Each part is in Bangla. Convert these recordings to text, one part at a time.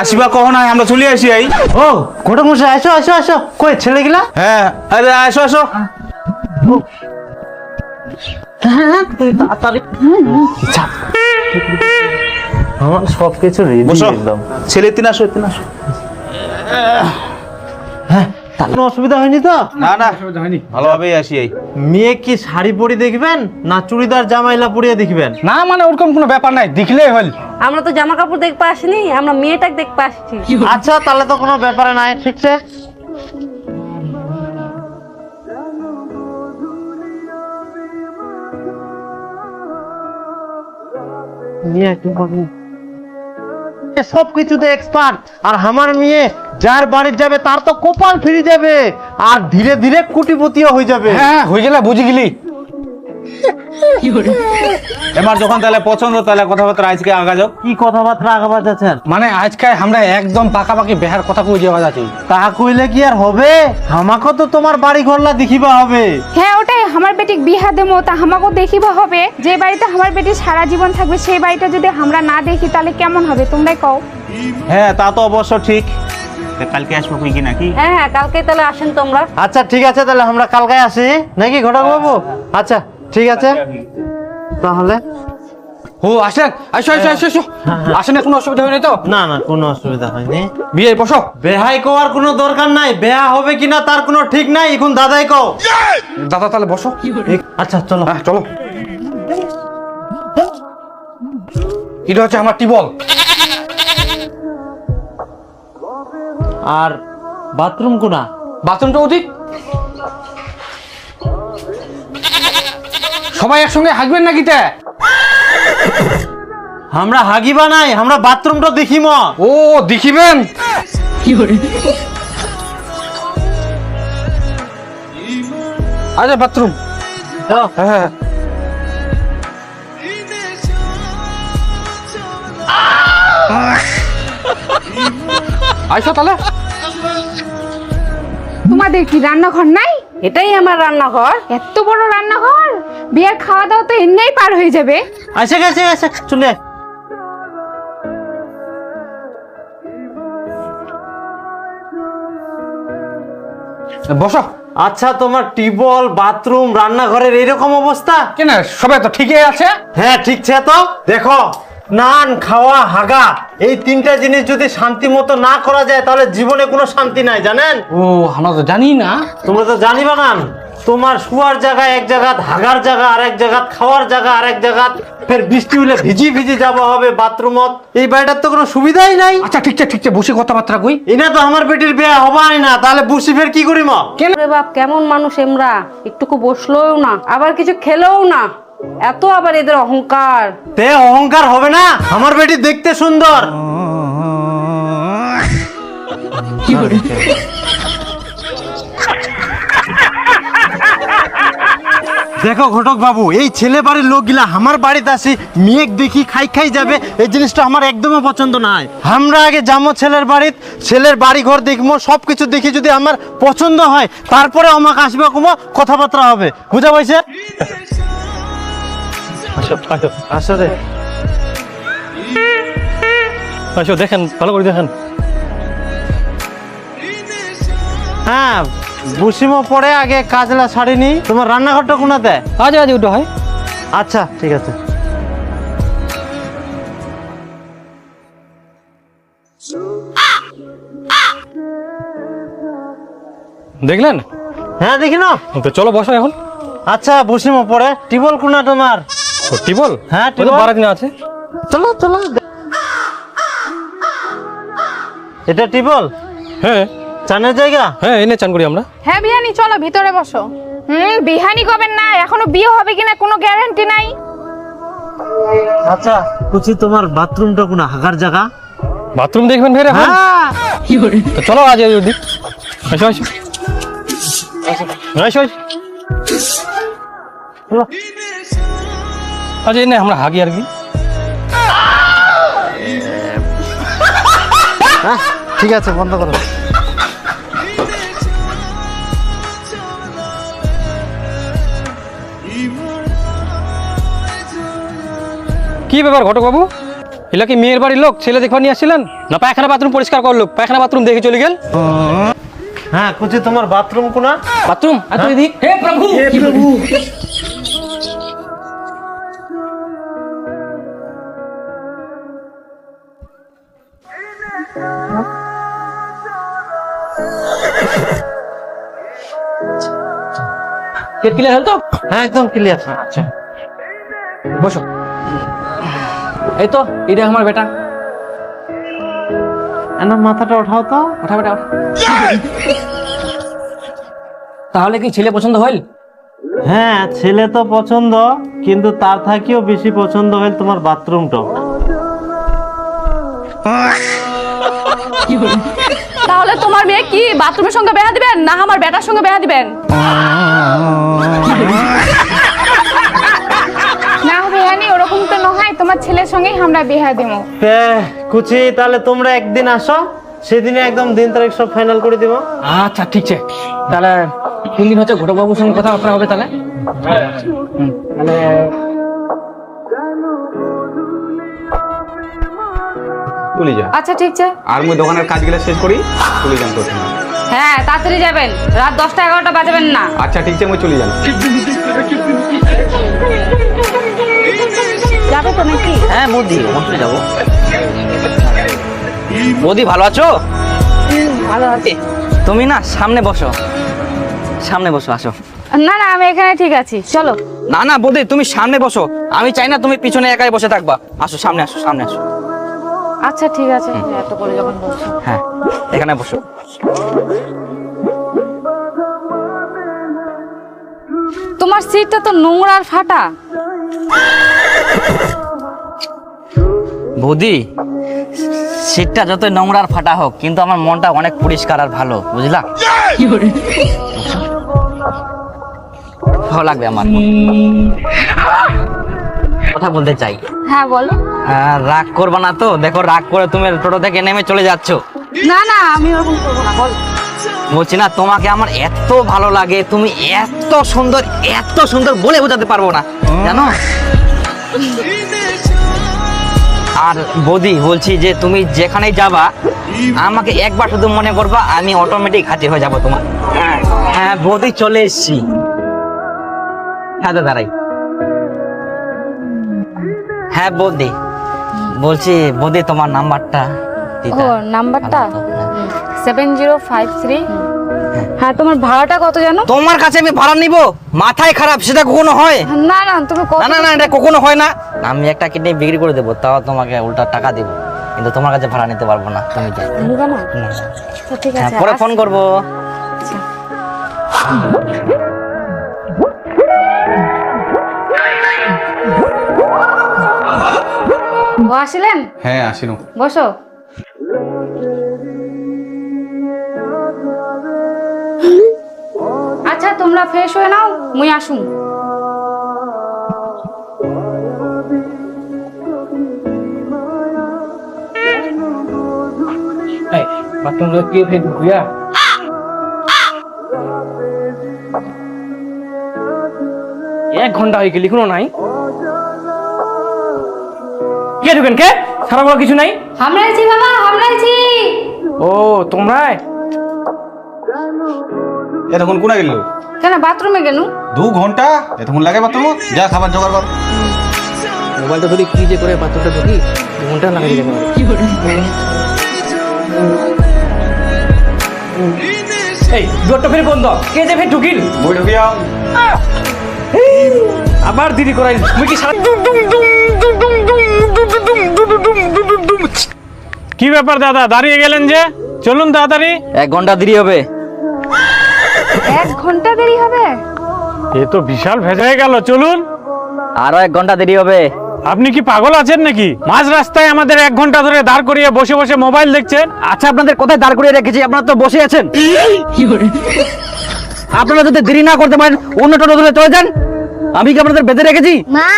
আসিবা কহ নাই আমরা চলে আসি আই। ও ঘটক মশাই আসো আসো আসো। কই ছেলেগুলা? হ্যাঁ আরে আসো আসো। আমার সব কিছু রেডি একদম। ছেলে তিন আসো তিন আসো। হ্যাঁ তার কোনো অসুবিধা হয়নি তো? না না। ভালোভাবেই আসি আই। মেয়ে কি শাড়ি পরে দেখবেন না চুড়িদার জামাইলা পরিয়ে দেখবেন? না মানে ওরকম কোনো ব্যাপার নাই দেখলেই হল। আমরা তো জামা কাপড় দেখতে আসিনি আমরা মেয়েটাকে দেখতে আসছি। আচ্ছা তাহলে তো কোনো ব্যাপার নাই ঠিক আছে? সব কিছুতে এক্সপার্ট আর আমার মেয়ে যার বাড়ি যাবে তার তো কপাল ফিরে যাবে আর ধীরে ধীরে কুটিপতিও হয়ে যাবে। হ্যাঁ হয়ে গেলে বুঝে গেলি। এবার যখন তাহলে পছন্দ তাহলে কথাবার্তা আজকে আগা যাও। কি কথাবার্তা আগাবাজ আছেন মানে আজকে আমরা একদম পাকাপাকি বেহার কথা কই যাওয়া যাচ্ছে। তাহা কইলে কি আর হবে? আমাকে তো তোমার বাড়ি ঘরলা দেখিবা হবে। হ্যাঁ ওটাই। আমার বেটিক বিহা দেবো তা আমাকেও দেখিবা হবে। যে বাড়িতে আমার বেটি সারা জীবন থাকবে সেই বাড়িটা যদি আমরা না দেখি তাহলে কেমন হবে? তোমরাই কও। হ্যাঁ তা তো অবশ্য ঠিক। কালকে আসব কি নাকি? হ্যাঁ হ্যাঁ কালকে তাহলে আসেন তোমরা। আচ্ছা ঠিক আছে তাহলে আমরা কালকে আসি। নাকি ঘটক বাবু আচ্ছা। ঠিক আছে? তাহলে? ও আসেন। আসো আসো আসো আসো। আসেন কোনো অসুবিধা হয়নি তো? না না কোনো অসুবিধা হয়নি। বিয়ে বসো। বেহাই কোয়ার কোনো দরকার নাই। বেহা হবে কিনা তার কোনো ঠিক নাই। এখন দাদাই কও। দাদা তাহলে বসো। আচ্ছা চলো। হ্যাঁ চলো। এটা হচ্ছে আমার টিবল আর বাথরুম কোনা? বাথরুমটা অধিক? সবাই একসঙ্গে হাঁকবেন নাকি তে? আমরা হাগিবা নাই আমরা বাথরুমটা দেখিম। ও দেখিবেন? আচ্ছা বাথরুম। হ্যাঁ। আইসো তাহলে। তোমাদের কি রান্নাঘর নাই? এটাই আমার রান্নাঘর। এত বড় রান্নাঘর? বিয়ের খাওয়া দাওয়া তো এমনিই পার হয়ে যাবে। আসে গেছে গেছে চলে আয়। বসো। আচ্ছা তোমার টিবল বাথরুম রান্নাঘরের এরকম অবস্থা? কেন সবাই তো ঠিকই আছে? হ্যাঁ ঠিক আছে তো। দেখো নান খাওয়া হাগা এই তিনটা জিনিস যদি শান্তি মতো না করা যায় তাহলে জীবনে কোনো শান্তি নাই জানেন? ও আমরা তো জানি না। তোমরা তো জানিবা না। তোমার শুয়ার জায়গা এক জায়গা হাগার জায়গা আর এক জায়গা খাওয়ার জায়গা আর এক জায়গা ফের বৃষ্টি হলে ভিজি ভিজি যাওয়া হবে বাথরুমত এই বাড়িটার তো কোনো সুবিধাই নাই। আচ্ছা ঠিক আছে ঠিক আছে বসে কথাবার্তা কই। এনা তো আমার বেটির বিয়ে হবাই না তাহলে বুসি ফের কি করিম? রে বাপ কেমন মানুষ এমরা? একটুকু বসলোও না আবার কিছু খেলেও না। এত আবার এদের অহংকার। তে অহংকার হবে না আমার বেটি দেখতে সুন্দর। দেখো ঘটক বাবু এই ছেলে বাড়ির লোকগুলা আমার বাড়িতে আসি মেয়েক দেখি খাই খাই যাবে এই জিনিসটা আমার একদমই পছন্দ নাই। আমরা আগে যাব ছেলের বাড়িতে ছেলের বাড়ি ঘর দেখব সব কিছু দেখি যদি আমার পছন্দ হয় তারপরে আমাকে আসবে কুমো কথাবার্তা হবে। বুঝা পাইছে? আসো দেখেন ভালো করে দেখেন। হ্যাঁ বুসিমো পরে আগে কাজলা ছাড়িনি। তোমার রান্নাঘরটা কোনাতে আজ আজ ওটা হয়। আচ্ছা ঠিক আছে। দেখলেন? হ্যাঁ দেখি না তো চলো বসো এখন। আচ্ছা বুসিমো পরে। টিবল কোনা তোমার? টিবল? হ্যাঁ, টিবল। বারো দিন আছে? চলো চলো। এটা টিবল? হ্যাঁ। চানের জায়গা? হ্যাঁ এনে চান করি আমরা। হ্যাঁ বিহানি চলো ভিতরে বসো। হুম বিহানি কবেন না এখনও বিয়ে হবে কিনা কোনো গ্যারান্টি নাই। আচ্ছা কুচি তোমার বাথরুমটা কোনা হাগার জায়গা? বাথরুম দেখবেন ফের এখন? হ্যাঁ। তো চলো আজ এই অবধি। আসো আসো। আসো চলো। আজ এই না আমরা হাগি আর কি। হ্যাঁ ঠিক আছে বন্ধ করো। কি ব্যাপার ঘটক বাবু? এলা কি মেয়ের বাড়ির লোক? ছেলে দেখবার নিয়ে আসছিলেন? না পায়খানা বাথরুম পরিষ্কার করল পায়খানা বাথরুম দেখে চলে গেল। হ্যাঁ কুচি তোমার বাথরুম কোনা। বাথরুম আর তুই দিক হে প্রভু! পেট ক্লিয়ার হল তো হ্যাঁ একদম ক্লিয়ার আচ্ছা। বসো। এই তো এটা আমার বেটা। না মাথাটা ওঠাও তো। ওঠা বেটা ওঠা। তাহলে কি ছেলে পছন্দ হইল? হ্যাঁ ছেলে তো পছন্দ কিন্তু তার থাকিও বেশি পছন্দ হয় তোমার বাথরুমটা। তাহলে তোমার মেয়ে কি বাথরুমের সঙ্গে বেহা দিবেন না আমার বেটার সঙ্গে বেহা দিবেন? বিহা দেবো কুচি তাহলে তোমরা একদিন আসো সেদিনে একদম দিন তারিখ সব ফাইনাল করে দিব। আচ্ছা ঠিক আছে। তাহলে কোন দিন হচ্ছে ঘটক বাবুর সঙ্গে কথাবার্তা হবে তাহলে? তাহলে তুলি যা। আচ্ছা ঠিক আছে। আর মুই দোকানের কাজগুলো শেষ করি তুলি যান সঙ্গে। হ্যাঁ তাড়াতাড়ি যাবেন। রাত দশটা এগারোটা বাজাবেন না। আচ্ছা ঠিক আছে মুই চলে যান যাবে তো নাকি? হ্যাঁ বৌদি অবশ্যই যাব। বৌদি ভালো আছো? ভালো আছি। তুমি না সামনে বসো। সামনে বসো আসো। না না আমি এখানে ঠিক আছি। চলো। না না বৌদি তুমি সামনে বসো। আমি চাই না তুমি পিছনে একাই বসে থাকবা। আসো সামনে আসো সামনে আসো। আচ্ছা ঠিক আছে। এত করে যখন বলছো হ্যাঁ এখানে বসো। তোমার সিটটা তো নোংরা আর ফাটা। বৌদি সিটটা যতই নোংরা আর ফাটা হোক কিন্তু আমার মনটা অনেক পরিষ্কার আর ভালো বুঝলা? ভালো লাগবে আমার কথা বলতে চাই। হ্যাঁ বলো। রাগ করবা না তো? দেখো রাগ করে তুমি টোটো থেকে নেমে চলে যাচ্ছ। না না আমি ওরকম করব না বল। বলছি না তোমাকে আমার এত ভালো লাগে তুমি এত সুন্দর এত সুন্দর বলে বোঝাতে পারব না জানো? আর বৌদি বলছি যে তুমি যেখানেই যাবা আমাকে একবার শুধু মনে করবা আমি অটোমেটিক হাজির হয়ে যাব তোমার। হ্যাঁ বৌদি চলে এসছি। হ্যাঁ দাঁড়াই। হ্যাঁ বৌদি। বলছি বৌদি তোমার নাম্বারটা। ও নাম্বারটা। Seven zero five three. হ্যাঁ তোমার ভাড়াটা কত জানো? তোমার কাছে আমি ভাড়া নিব? মাথায় খারাপ সেটা কখনো হয়? না না তুমি কত না না না এটা কখনো হয় না। আমি একটা কিডনি বিক্রি করে দেবো তাও তোমাকে উল্টা টাকা দিব। কিন্তু তোমার কাছে ভাড়া নিতে পারব না তুমি যাও। নিবা না? না। আচ্ছা, ঠিক হ্যাঁ, আছে পরে ফোন করব। ও আসলেন হ্যাঁ আসিনু। বসো। তোমরা ফ্রেশ হয়ে নাও মুই আসুন বাথরুম কি ফের ভুয়া এক ঘণ্টা হয়ে গেল এখনও নাই। কে ঢুকেন কে? সারা বড় কিছু নাই? বাবা হামলাইছি ও তোমরাই? এতক্ষণ কোনা গেল কেন বাথরুমে গেল দু ঘণ্টা এতক্ষণ লাগে বাথরুম যা খাবার জোগাড় কর মোবাইলটা ধরে কি যে করে বাথরুমটা ঢুকি দু ঘণ্টা লাগে যাবে এই দুয়ারটা ফের বন্ধ কে যে ফের ঢুকিল বই ঢুকে যাও আবার দিদি করাই মুই কি সারা কি ব্যাপার দাদা দাঁড়িয়ে গেলেন যে চলুন তাড়াতাড়ি এক ঘণ্টা দেরি হবে এ তো বিশাল ভেজায় গেল চলুন। আরও এক ঘণ্টা দেরি হবে। আপনি কি পাগল আছেন নাকি? মাঝ রাস্তায় আমাদের এক ঘণ্টা ধরে দাঁড় করিয়ে বসে বসে মোবাইল দেখছেন। আচ্ছা আপনাদের কোথায় দাঁড় করিয়ে রেখেছি? আপনারা তো বসে আছেন। আপনারা যদি দেরি না করতে পারেন অন্য টোটো ধরে চলে যান। আমি কি আপনাদের বেঁধে রেখেছি? মা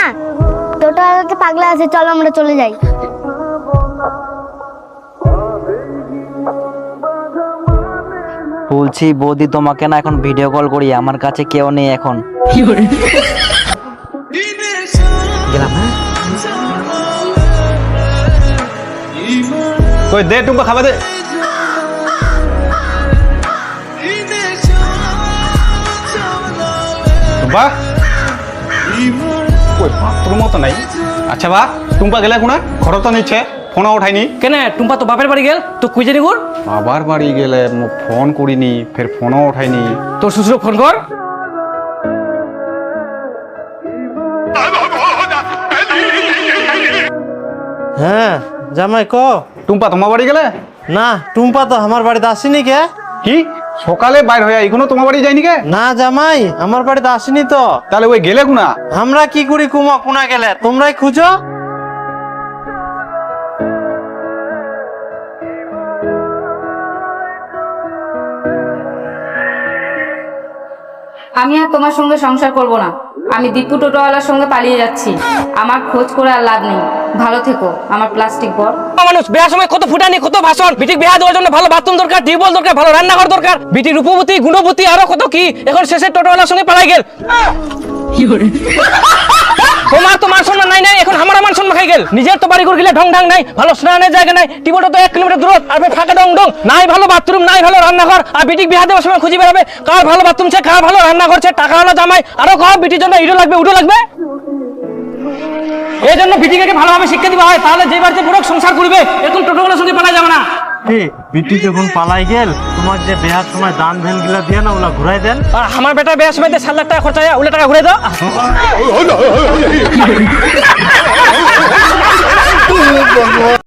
টোটো পাগলা আছে চলো আমরা চলে যাই। বলছি, বৌদি তোমাকে না এখন ভিডিও কল করি, আমার কাছে কেউ নেই এখন। গেলাম হ্যাঁ? দে টুম্পা খাবা দে। তো নাই। আচ্ছা বা, টুম্পা গেলে কোনা ঘর তো নিচ্ছে ফোনও উঠাইনি কেন টুম্পা তো বাপের বাড়ি গেল তো খুঁজে নিগুর আবার বাড়ি গেলে মোক ফোন করিনি ফের ফোনও উঠাইনি তোর শ্বশুর ফোন কর। হ্যাঁ জামাই ক? টুম্পা তোমার বাড়ি গেলে? না টুম্পা তো আমার বাড়িতে আসেনি কে? কি? সকালে বাইর হয়ে এখনও তোমার বাড়ি যায়নি কে? না জামাই আমার বাড়িতে আসেনি তো। তাহলে ওই গেলে কোনা? আমরা কি করি কুমা কোনা গেলে? তোমরাই খুঁজো। আমি আর তোমার সঙ্গে সংসার করব না। আমি দীপু টোটোওয়ালার সঙ্গে পালিয়ে যাচ্ছি। আমার খোঁজ করে আর লাভ নেই। ভালো থেকো, আমার প্লাস্টিক বর। মানুষ, বিয়ার সময় কত ফুটানি, কত ভাষণ বিটিক বিয়া দেওয়ার জন্য ভালো বাথরুম দরকার, টিউবওয়েল দরকার, ভালো রান্নাঘর দরকার বিটি রূপবতী গুণবতী আরও কত কি, এখন শেষে টোটোওয়ালার সঙ্গে পালাই গেল। তোমার মান সম্মান নাই নাই, এখন আমার মান সম্মান খাই গেল। নিজের তো বাড়ি করে ঢং ঢং নাই, ভালো স্নানের জায়গা নাই তো এক কিলোমিটার আর ফাঁকা ডং ডং নাই ভালো বাথরুম, নাই ভালো রান্নাঘর, আর বিটিক সময় খুঁজে বেড়াবে, কার ভালো বাথরুম আছে কার ভালো রান্নাঘর আছে টাকা হলো জামাই, আরও কম বিটির জন্য ইটো লাগবে, উটো লাগবে? এই জন্য বিটিকে ভালোভাবে শিক্ষা দিবা হয়, তাহলে যে বাড়িতে পুরো সংসার করবে এরকম টোটোগুলোর সঙ্গে পালা যাবে না। বিটি যখন পালাই গেল তোমার যে বেহার সময় দান ভেন গিলা দিয়ে না ওগুলা ঘুরাই দেন আর আমার বেটা বেশ সময় সাত লাখ টাকা খরচা হয় ওগুলো টাকা ঘুরে দাও